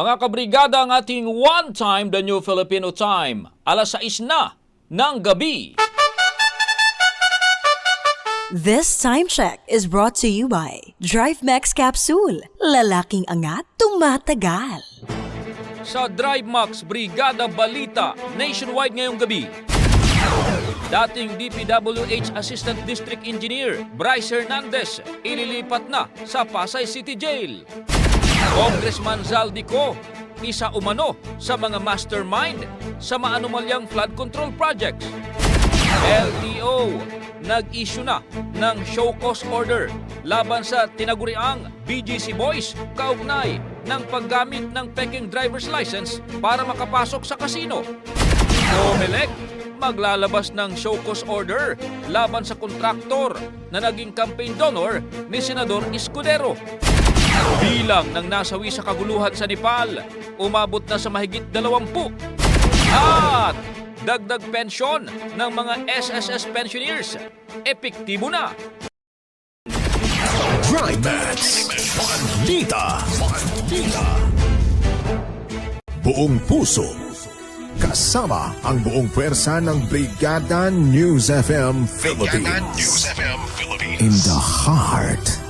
Mga kabrigada ang ating one time the new Filipino time. Alas 6 na ng gabi. This time check is brought to you by Drive Max Capsule. Lalaking angat, tumatagal. Sa Drive Max Brigada Balita nationwide ngayong gabi. Dating DPWH Assistant District Engineer Bryce Hernandez ililipat na sa Pasay City Jail. Congressman Zaldico, isa umano sa mga mastermind sa maanumalyang flood control projects. LTO, nag-issue na ng show cause order laban sa tinaguriang BGC Boys kaugnay ng paggamit ng peking driver's license para makapasok sa kasino. Comelec, maglalabas ng show cause order laban sa kontraktor na naging campaign donor ni Senador Escudero. Bilang ng nasawi sa kaguluhan sa Nepal, umabot na sa mahigit 20. At dagdag pensyon ng mga SSS pensioners, epektibo na. Trimax. Bandita. Bandita. Buong puso. Kasama ang buong pwersa ng Brigada News FM Philippines. In the heart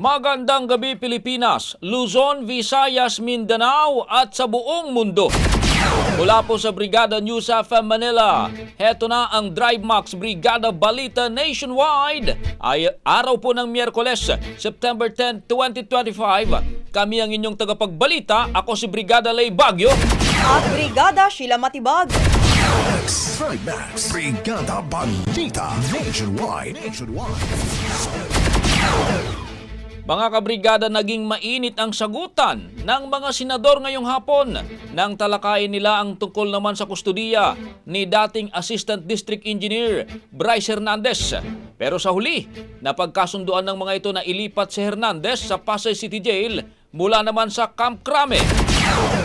Magandang gabi Pilipinas, Luzon, Visayas, Mindanao at sa buong mundo. Mula po sa Brigada News FM Manila, heto na ang Drive Max Brigada Balita Nationwide. Ay araw po ng Miyerkules, September 10, 2025. Kami ang inyong tagapagbalita. Ako si Brigada Lay Bagyo. At Brigada Sheila Matibag. Thrive Max. Brigada Balita Nationwide. Nationwide. Mga kabrigada, naging mainit ang sagutan ng mga senador ngayong hapon nang talakayin nila ang tungkol naman sa kustudiya ni dating Assistant District Engineer Bryce Hernandez. Pero sa huli, napagkasunduan ng mga ito na ilipat si Hernandez sa Pasay City Jail mula naman sa Camp Crame.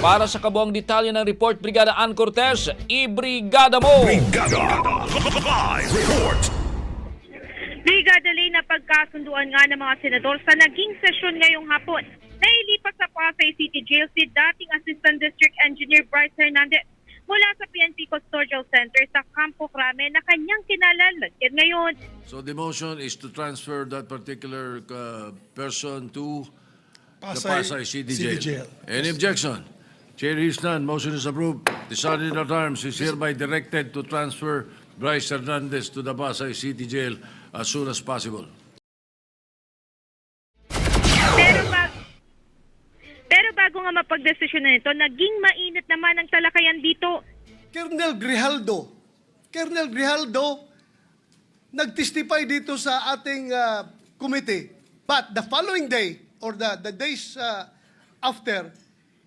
Para sa kabuang detalye ng report, Brigada Ann Cortez, i-brigada mo! Brigada. Live report. Brigada Lane na pagkasunduan nga ng mga senador sa naging sesyon ngayong hapon na ilipat sa Pasay City Jail si dating Assistant District Engineer Bryce Hernandez mula sa PNP Custodial Center sa Campo Crame na kanyang kinalalagyan ngayon. So the motion is to transfer that particular uh, person to the Pasay City Jail. Any objection? Chair is none. Motion is approved. The Sergeant at Arms is hereby directed to transfer Bryce Hernandez to the Pasay City Jail as soon as possible. Pero, ba- pero bago nga mapagdesisyonan ito, naging mainit naman ang talakayan dito. Colonel Grijaldo, Colonel Grijaldo, nagtestify dito sa ating uh, committee. But the following day, or the, the days uh, after,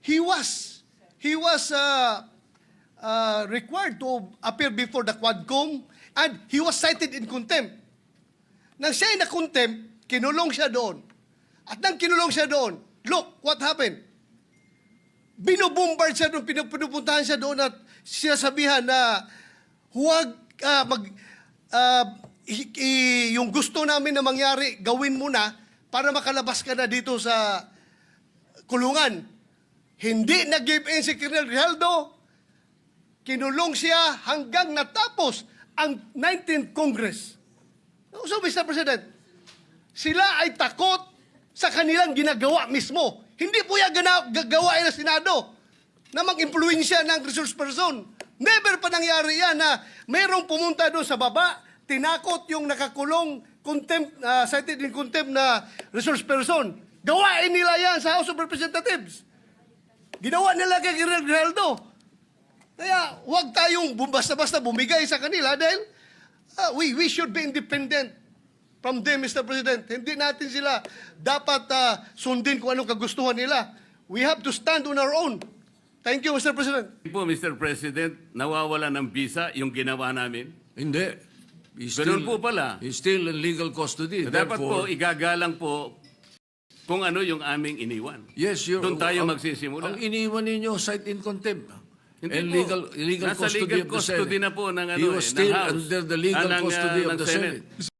he was, he was uh, uh, required to appear before the Quadcom and he was cited in contempt. Nang siya ay na-contempt, kinulong siya doon. At nang kinulong siya doon, look what happened binubombard siya doon, pinupuntahan siya doon at siya sabihan na huwag ah, mag ah, i- i- yung gusto namin na mangyari, gawin mo na para makalabas ka na dito sa kulungan. Hindi nag-give in si Colonel Grijaldo. Kinulong siya hanggang natapos ang 19th Congress. So, Mr. President, sila ay takot sa kanilang ginagawa mismo. Hindi po yan gana- gagawa ng Senado na mag-impluensya ng resource person. Never pa nangyari yan na mayroong pumunta doon sa baba, tinakot yung nakakulong contempt, uh, cited in contempt na resource person. Gawain nila yan sa House of Representatives. Ginawa nila kay Grijaldo. Kaya huwag tayong basta-basta bumigay sa kanila dahil ah, we, we should be independent from them, Mr. President. Hindi natin sila dapat ah, sundin kung anong kagustuhan nila. We have to stand on our own. Thank you, Mr. President. po, Mr. President, nawawala ng visa yung ginawa namin. Hindi. He's Ganun po pala. He's still in legal custody. Dapat po, igagalang po kung ano yung aming iniwan. yes, you're, Doon tayo ang- magsisimula. Ang iniwan ninyo, cite in contempt. Hindi and po. legal, legal Nasa custody legal of the custody Senate. na po ng ano He eh, was ng still House. under the legal Ah, ng, custody ah, of ng the Senate. Senate.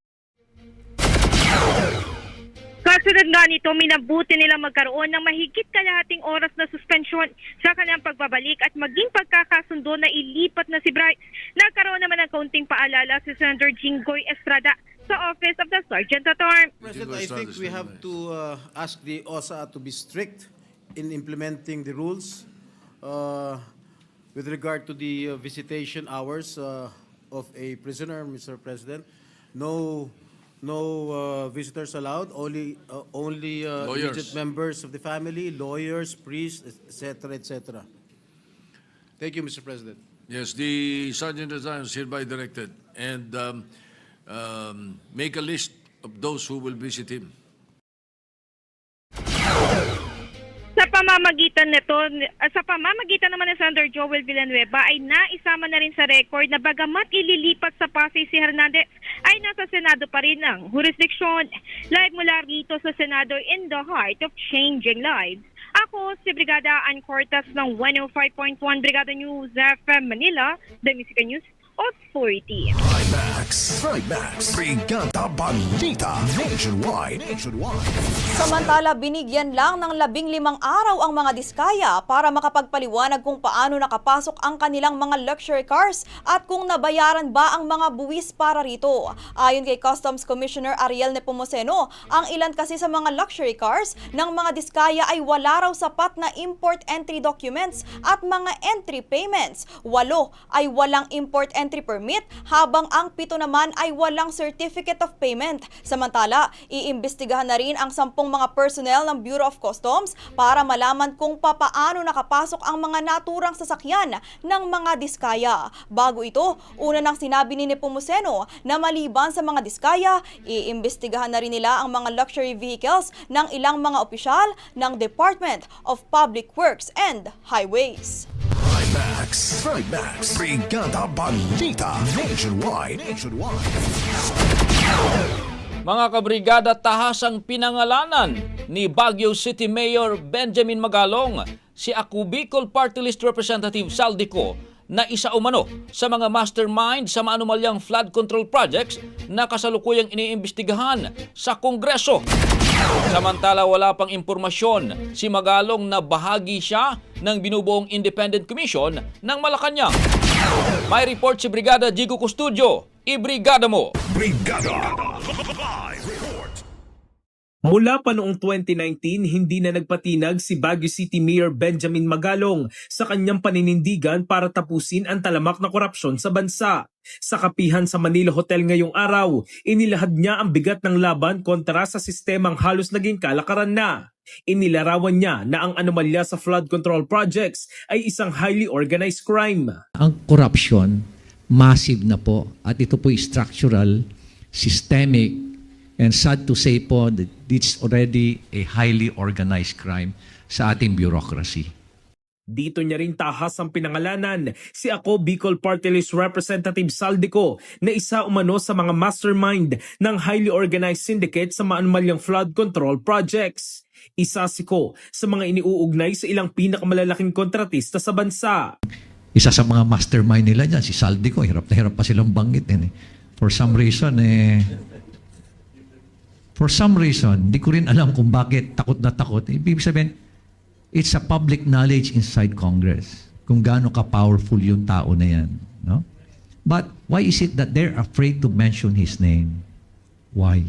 Kasunod nga nito, minabuti nila magkaroon ng mahigit kalahating oras na suspensyon sa kanyang pagbabalik at maging pagkakasundo na ilipat na si Bryce. Nagkaroon naman ng kaunting paalala si Senator Jinggoy Estrada sa Office of the Sergeant at Arms. President, I think we have to uh, ask the OSA to be strict in implementing the rules uh, with regard to the uh, visitation hours uh, of a prisoner, Mr. President. No, no uh, visitors allowed. Only, uh, only uh, Lawyers. immediate members of the family, lawyers, priests, etc., etc. Thank you, Mr. President. Yes, the Sergeant at Arms hereby directed and um, um, make a list of those who will visit him. Pamamagitan nito, uh, sa pamamagitan naman ni Senator Joel Villanueva ay naisama na rin sa record na bagamat ililipat sa Pasay si Hernandez ay nasa Senado pa rin ang jurisdiction. Live mula rito sa Senado in the heart of changing lives. Ako si Brigada Ann Cortas ng 105.1 Brigada News FM Manila, The Music News Authority. Trimax. Trimax. Brigada Balita. Nationwide. Nationwide. Samantala, binigyan lang ng labing limang araw ang mga diskaya para makapagpaliwanag kung paano nakapasok ang kanilang mga luxury cars at kung nabayaran ba ang mga buwis para rito. Ayon kay Customs Commissioner Ariel Nepomuceno, ang ilan kasi sa mga luxury cars ng mga diskaya ay wala raw sapat na import entry documents at mga entry payments. Walo ay walang import entry permit habang ang pito naman ay walang certificate of payment. Samantala, iimbestigahan na rin ang sampung mga personnel ng Bureau of Customs para malaman kung papaano nakapasok ang mga naturang sasakyan ng mga diskaya. Bago ito, una nang sinabi ni Nepomuceno na maliban sa mga diskaya, iimbestigahan na rin nila ang mga luxury vehicles ng ilang mga opisyal ng Department of Public Works and Highways. Trimax. Trimax. Brigada Balita. Nationwide. Nationwide. Mga kabrigada, tahasang pinangalanan ni Baguio City Mayor Benjamin Magalong si Aku Bicol Party List Representative Saldico na isa umano sa mga mastermind sa maanumalyang flood control projects na kasalukuyang iniimbestigahan sa Kongreso. Samantala wala pang impormasyon si Magalong na bahagi siya ng binubuong Independent Commission ng Malacanang. May report si Brigada Jigo Custudio. Ibrigada mo! Brigada. Mula pa noong 2019, hindi na nagpatinag si Baguio City Mayor Benjamin Magalong sa kanyang paninindigan para tapusin ang talamak na korupsyon sa bansa. Sa kapihan sa Manila Hotel ngayong araw, inilahad niya ang bigat ng laban kontra sa sistemang halos naging kalakaran na. Inilarawan niya na ang anomalya sa flood control projects ay isang highly organized crime. ang corruption massive na po at ito po structural, systemic, and sad to say po that it's already a highly organized crime sa ating bureaucracy. Dito niya rin tahas ang pinangalanan si ako Bicol Party List Representative Saldico na isa umano sa mga mastermind ng highly organized syndicate sa maanumalyang flood control projects. Isa si Ko sa mga iniuugnay sa ilang pinakamalalaking kontratista sa bansa. Isa sa mga mastermind nila dyan, si Saldico, hirap na hirap pa silang banggitin. Eh. For some reason, eh, for some reason, di ko rin alam kung bakit takot na takot. Ibig sabihin, it's a public knowledge inside Congress kung gaano ka-powerful yung tao na yan. No? But why is it that they're afraid to mention his name? Why?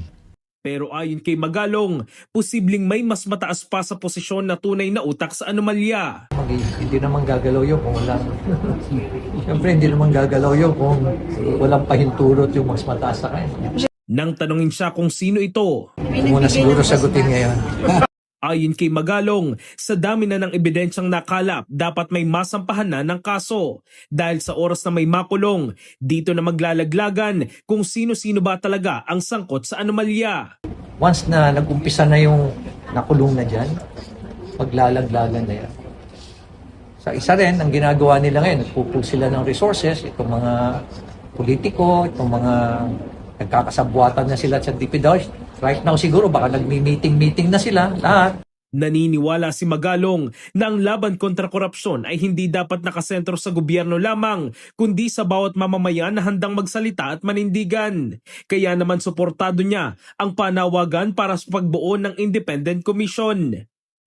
Pero ayon kay Magalong, posibleng may mas mataas pa sa posisyon na tunay na utak sa anomalya. hindi naman gagalaw yun kung wala. Siyempre, hindi naman gagalaw yun kung walang pahintulot yung mas mataas sa kanya. Nang tanungin siya kung sino ito, Muna siguro sagutin ngayon. Ayon kay Magalong, sa dami na ng ebidensyang nakalap, dapat may masampahan na ng kaso. Dahil sa oras na may makulong, dito na maglalaglagan kung sino-sino ba talaga ang sangkot sa anomalya. Once na nag-umpisa na yung nakulong na dyan, maglalaglagan na yan. Sa isa rin, ang ginagawa nila ngayon, nagpupul sila ng resources, itong mga politiko, itong mga nagkakasabwatan na sila sa DPWH. Right now siguro baka nagmi-meeting-meeting na sila lahat. Naniniwala si Magalong na ang laban kontra korupsyon ay hindi dapat nakasentro sa gobyerno lamang, kundi sa bawat mamamayan na handang magsalita at manindigan. Kaya naman suportado niya ang panawagan para sa pagbuo ng Independent Commission.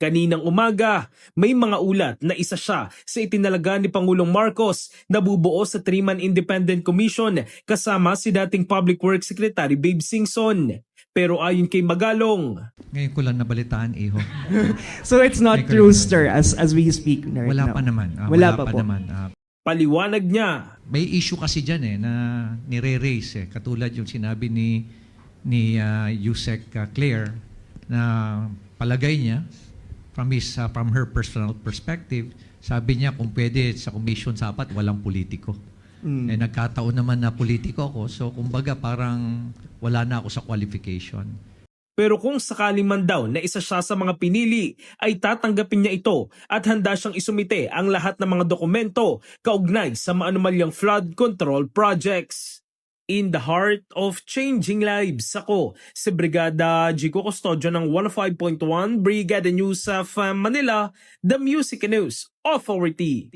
Kaninang umaga, may mga ulat na isa siya sa itinalaga ni Pangulong Marcos na bubuo sa three-man Independent Commission kasama si dating Public Works Secretary Babe Singson. Pero ayon kay Magalong, Ngayon ko lang nabalitaan, Iho. So it's not May true, sir, as as we speak right Wala now. pa naman. Ah, Wala pa po. naman. Ah, paliwanag niya may issue kasi dyan eh na nire-raise eh. Katulad yung sinabi ni ni uh, Yusek uh, Claire na palagay niya from his uh, from her personal perspective, sabi niya kung pwede sa commission sapat walang politiko. Eh nagkataon naman na politiko ako, so kumbaga parang wala na ako sa qualification. Pero kung sakali man daw na isa siya sa mga pinili, ay tatanggapin niya ito at handa siyang isumite ang lahat ng mga dokumento kaugnay sa maanumalyang flood control projects. In the heart of changing lives, ako si Brigada Jico Custodio ng 105.1 Brigada News of uh, Manila, the Music News Authority.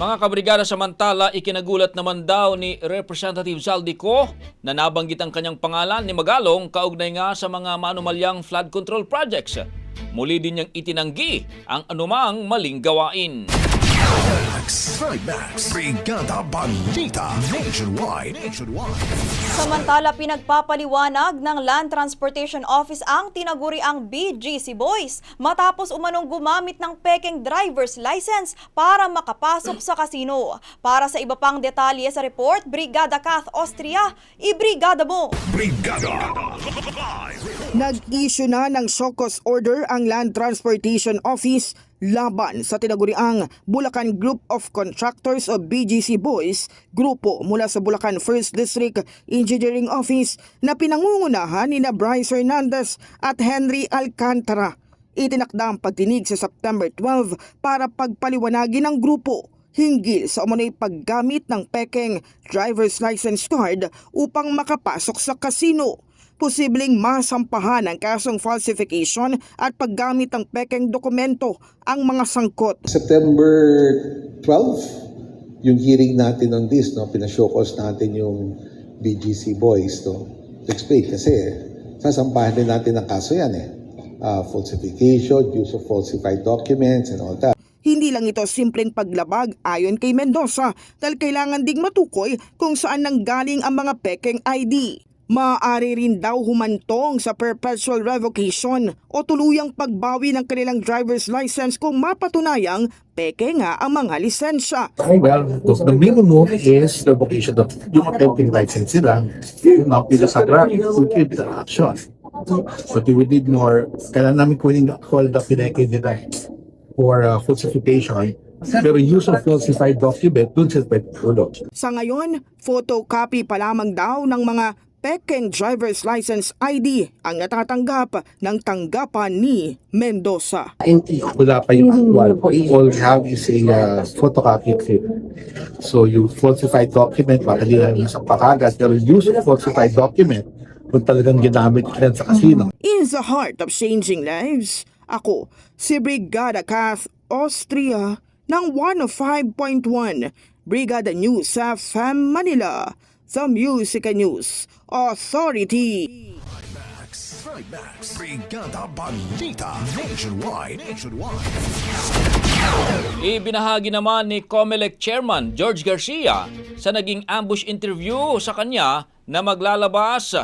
Mga kabrigada samantala, ikinagulat naman daw ni Representative Saldico na nabanggit ang kanyang pangalan ni Magalong kaugnay nga sa mga manumalyang flood control projects. Muli din niyang itinanggi ang anumang maling gawain. Trimax, Brigada Balita, Nationwide. Nationwide. Samantala, pinagpapaliwanag ng Land Transportation Office ang tinaguriang BGC Boys matapos umanong gumamit ng peking driver's license para makapasok sa kasino. Para sa iba pang detalye sa report, Brigada Kath Austria, ibrigada mo! Brigada. Nag-issue na ng SOCOS order ang Land Transportation Office laban sa tinaguriang Bulacan Group of Contractors o BGC Boys, grupo mula sa Bulacan 1st District Engineering Office na pinangungunahan ni na Bryce Hernandez at Henry Alcantara. Itinakda ang pagtinig sa September 12 para pagpaliwanagin ng grupo hinggil sa umano'y paggamit ng pekeng driver's license card upang makapasok sa kasino. Posibleng masampahan ng kasong falsification at paggamit ng pekeng dokumento ang mga sangkot. September 12, yung hearing natin on this, no, pinashowcase natin yung BGC boys to, to explain kasi sasampahan din natin ng kaso yan eh. Ah, falsification, use of falsified documents and all that. Hindi lang ito simpleng paglabag ayon kay Mendoza dahil kailangan ding matukoy kung saan nanggaling ang mga pekeng ID. Maaari rin daw humantong sa perpetual revocation o tuluyang pagbawi ng kanilang driver's license kung mapatunayang peke nga ang mga lisensya. Well, the, the minimum is the vocation of yung attempting license sila, yung appeal sa grant, we keep the action. But we need more, kailangan namin kunin call the pineke nila for uh, falsification. Pero use of falsified document, dun pwede tulog. Sa ngayon, photocopy pa lamang daw ng mga pekeng driver's license ID ang natatanggap ng tanggapan ni Mendoza. Wala pa yung actual. All we have is a uh, photocopy clip. So yung falsified document, baka di lang isang pakagat. Pero use of falsified document, kung talagang ginamit yan sa casino. In the heart of changing lives, ako si Brigada Kath Austria ng 105.1 Brigada News sa FM Manila, the Music News Authority. Trimax, Brigada Balita, Nationwide, Nationwide. Ibinahagi naman ni COMELEC Chairman George Garcia sa naging ambush interview sa kanya na maglalabas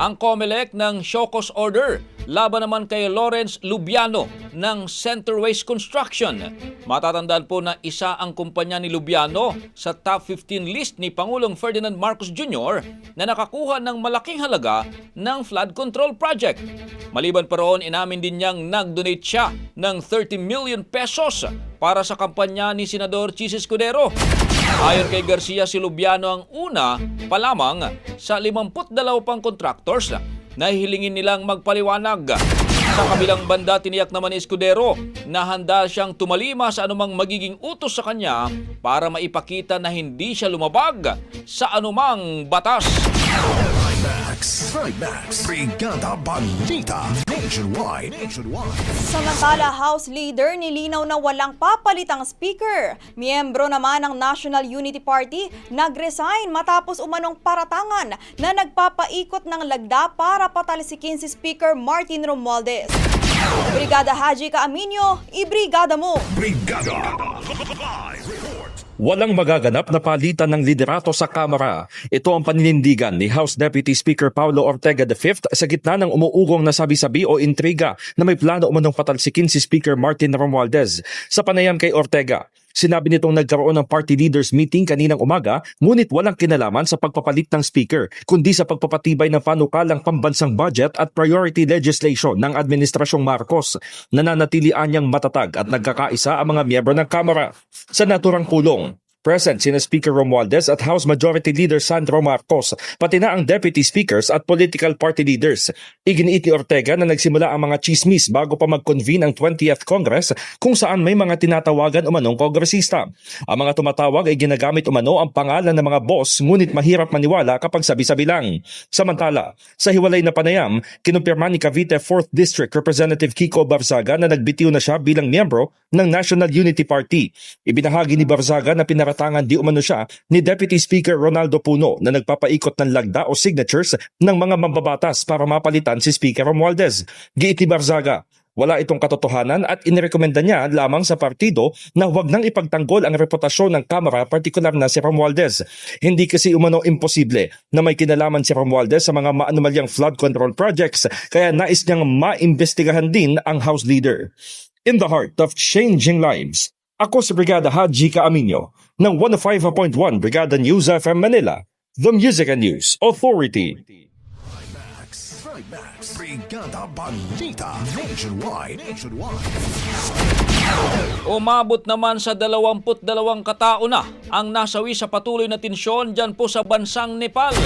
ang COMELEC ng show cause order laban naman kay Lawrence Lubiano ng Centerways Construction. Matatandaan po na isa ang kumpanya ni Lubiano sa top 15 list ni Pangulong Ferdinand Marcos Jr. na nakakuha ng malaking halaga ng flood control project. Maliban pa roon, inamin din niyang nag-donate siya ng 30 million pesos para sa kampanya ni Senador Chis Escudero. Ayon kay Garcia, si Lubiano ang una pa lamang sa 52 pang contractors na hihilingin nilang magpaliwanag. Sa kabilang banda, tiniyak naman ni Escudero na handa siyang tumalima sa anumang magiging utos sa kanya para maipakita na hindi siya lumabag sa anumang batas. Trimax, Trimax, Brigada Balita, Nationwide, Nationwide. Samantala, House Leader nilinaw na walang papalitang speaker. Miyembro naman ng National Unity Party nag-resign matapos umanong paratangan na nagpapaikot ng lagda para patalsikin si Speaker Martin Romualdez. Brigada Haji Kaaminyo, ibrigada mo! Brigada, live. Walang magaganap na palitan ng liderato sa Kamara. Ito ang paninindigan ni House Deputy Speaker Paulo Ortega V sa gitna ng umuugong na sabi-sabi o intriga na may plano umanong patalsikin si Speaker Martin Romualdez. Sa panayam kay Ortega, Sinabi nitong nagkaroon ng party leaders meeting kaninang umaga ngunit walang kinalaman sa pagpapalit ng speaker kundi sa pagpapatibay ng panukalang pambansang budget at priority legislation ng Administrasyong Marcos. Nananatilian niyang matatag at nagkakaisa ang mga miyembro ng Kamara. Sa naturang pulong, Present sina Speaker Romualdez at House Majority Leader Sandro Marcos, pati na ang Deputy Speakers at political party leaders. Iginiit ni Ortega na nagsimula ang mga chismis bago pa mag-convene ang 20th Congress kung saan may mga tinatawagan umanong kongresista. Ang mga tumatawag ay ginagamit umano ang pangalan ng mga boss ngunit mahirap maniwala kapag sabi-sabi lang. Samantala, sa hiwalay na panayam, kinumpirma ni Cavite 4th District Representative Kiko Barzaga na nagbitiw na siya bilang miyembro ng National Unity Party. Ibinahagi ni Barzaga na pinaratangan di umano siya ni Deputy Speaker Ronaldo Puno na nagpapaikot ng lagda o signatures ng mga mambabatas para mapalitan si Speaker Romualdez. Giit ni Barzaga, wala itong katotohanan at inirekomenda niya lamang sa partido na huwag nang ipagtanggol ang reputasyon ng Kamara, partikular na si Romualdez. Hindi kasi umano imposible na may kinalaman si Romualdez sa mga maanumalyang flood control projects, kaya nais niyang maimbestigahan din ang House Leader. In the heart of changing lives, ako si Brigada Haji Kaaminyo ng 105.1 Brigada News FM Manila, The Music and News Authority. Trimax, Brigada Balita, Nationwide, Nationwide. Umabot naman sa 22 katao na ang nasawi sa patuloy na tensyon dyan po sa bansang Nepal.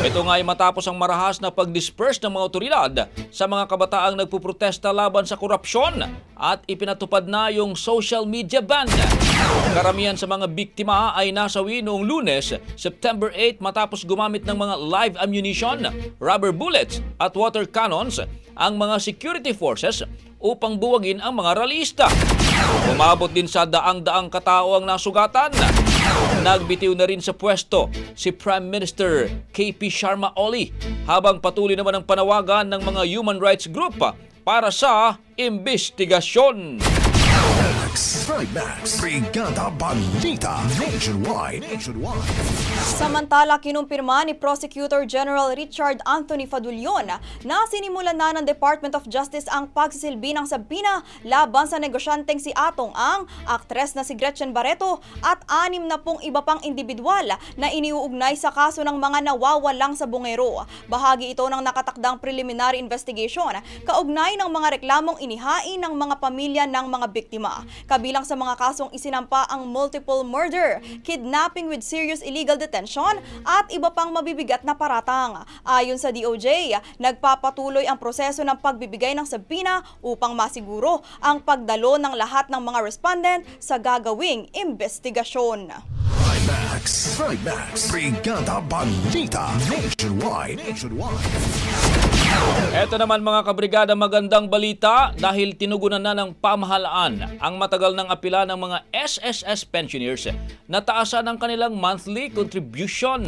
Ito nga ay matapos ang marahas na pag-disperse ng mga otoridad sa mga kabataang nagpuprotesta laban sa korupsyon at ipinatupad na yung social media ban. Karamihan sa mga biktima ay nasawi noong lunes, September 8 matapos gumamit ng mga live ammunition, rubber bullets at water cannons ang mga security forces upang buwagin ang mga ralista. Umabot din sa daang-daang katao ang nasugatan. Nagbitiw na rin sa pwesto si Prime Minister KP Sharma Oli habang patuloy naman ang panawagan ng mga human rights group para sa investigasyon. Trimax, Trimax, Brigada Balita Nationwide. Nationwide. Samantala, kinumpirma ni Prosecutor General Richard Anthony Fadulion na sinimulan na ng Department of Justice ang pagsisilbi ng sabina laban sa negosyanteng si Atong Ang, aktres na si Gretchen Barreto at anim na pong iba pang individual na iniuugnay sa kaso ng mga nawawalang sa bungero. Bahagi ito ng nakatakdang preliminary investigation kaugnay ng mga reklamong inihain ng mga pamilya ng mga biktima. Kabilang sa mga kasong isinampa ang multiple murder, kidnapping with serious illegal detention at iba pang mabibigat na paratang. Ayon sa DOJ, nagpapatuloy ang proseso ng pagbibigay ng sabina upang masiguro ang pagdalo ng lahat ng mga respondent sa gagawing investigasyon. Trimax, Trimax, Brigada Balita Nationwide. Nationwide. Eto naman mga kabrigada magandang balita dahil tinugunan na ng pamahalaan ang matagal ng apila ng mga SSS pensioners na taasan ang kanilang monthly contribution.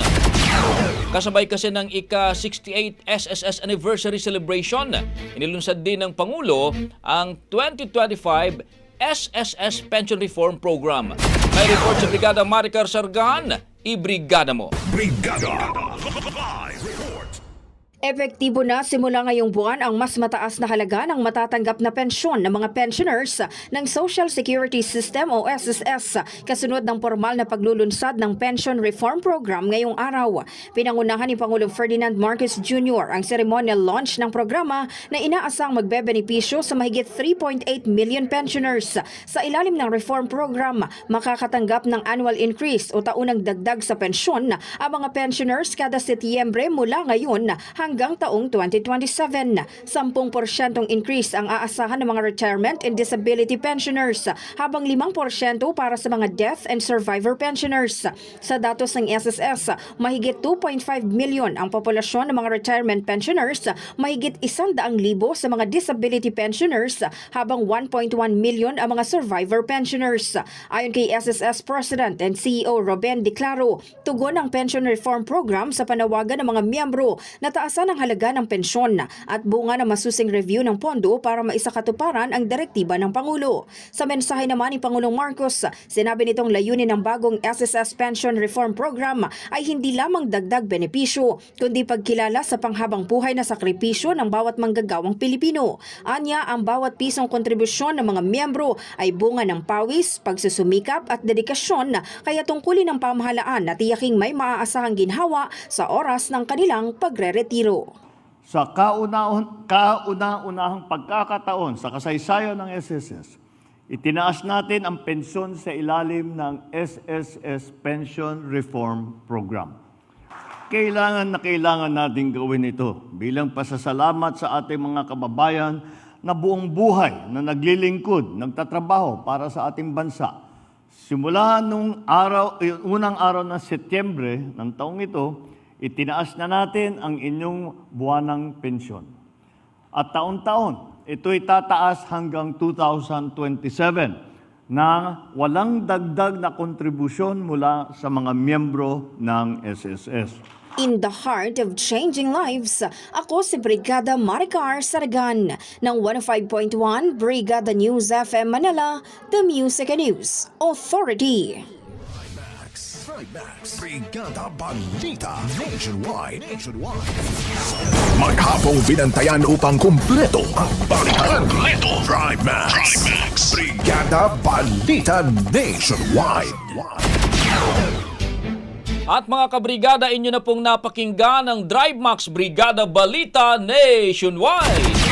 Kasabay kasi ng ika-68 SSS Anniversary Celebration, inilunsad din ng Pangulo ang 2025 SSS Pension Reform Program. May report si Brigada Maricar Sargan, i-brigada mo. Brigada. Epektibo na simula ngayong buwan ang mas mataas na halaga ng matatanggap na pensyon ng mga pensioners ng Social Security System o SSS kasunod ng formal na paglulunsad ng Pension Reform Program ngayong araw. Pinangunahan ni Pangulong Ferdinand Marcos Jr. ang ceremonial launch ng programa na inaasang magbebenepisyo sa mahigit 3.8 million pensioners. Sa ilalim ng reform program, makakatanggap ng annual increase o taunang dagdag sa pensyon ang mga pensioners kada Setyembre mula ngayon hanggang taong 2027. 10% increase ang aasahan ng mga retirement and disability pensioners habang 5% para sa mga death and survivor pensioners. Sa datos ng SSS, mahigit 2.5 million ang populasyon ng mga retirement pensioners, mahigit 100,000 sa mga disability pensioners habang 1.1 million ang mga survivor pensioners. Ayon kay SSS President and CEO Ruben Declaro, tugon ang pension reform program sa panawagan ng mga miyembro na taasan ang halaga ng pensyon at bunga ng masusing review ng pondo para maisakatuparan ang direktiba ng Pangulo. Sa mensahe naman ni Pangulong Marcos, sinabi nitong layunin ng bagong SSS Pension Reform Program ay hindi lamang dagdag benepisyo, kundi pagkilala sa panghabang buhay na sakripisyo ng bawat manggagawang Pilipino. Anya, ang bawat pisong kontribusyon ng mga miyembro ay bunga ng pawis, pagsusumikap at dedikasyon kaya tungkulin ng pamahalaan na tiyaking may maaasahang ginhawa sa oras ng kanilang pagre-retiro. Sa kauna- kauna-unahang pagkakataon sa kasaysayan ng SSS, itinaas natin ang pensyon sa ilalim ng SSS Pension Reform Program. Kailangan na kailangan natin gawin ito bilang pasasalamat sa ating mga kababayan na buong buhay na naglilingkod, nagtatrabaho para sa ating bansa. Simula nung araw, eh, unang araw ng Setyembre ng taong ito, itinaas na natin ang inyong buwanang pensyon. At taon-taon, ito'y tataas hanggang 2027 na walang dagdag na kontribusyon mula sa mga miyembro ng SSS. In the heart of changing lives, ako si Brigada Maricar Saragan ng 105.1 Brigada News FM Manila, The Music and News Authority. Trimax, Brigada Balita Nationwide. Nationwide. Maghapong binantayan upang kumpleto ang balitan. Kumpleto. Trimax. Trimax. Brigada Balita Nationwide. At mga kabrigada, inyo na pong napakinggan ang Drive Max Brigada Balita Nationwide.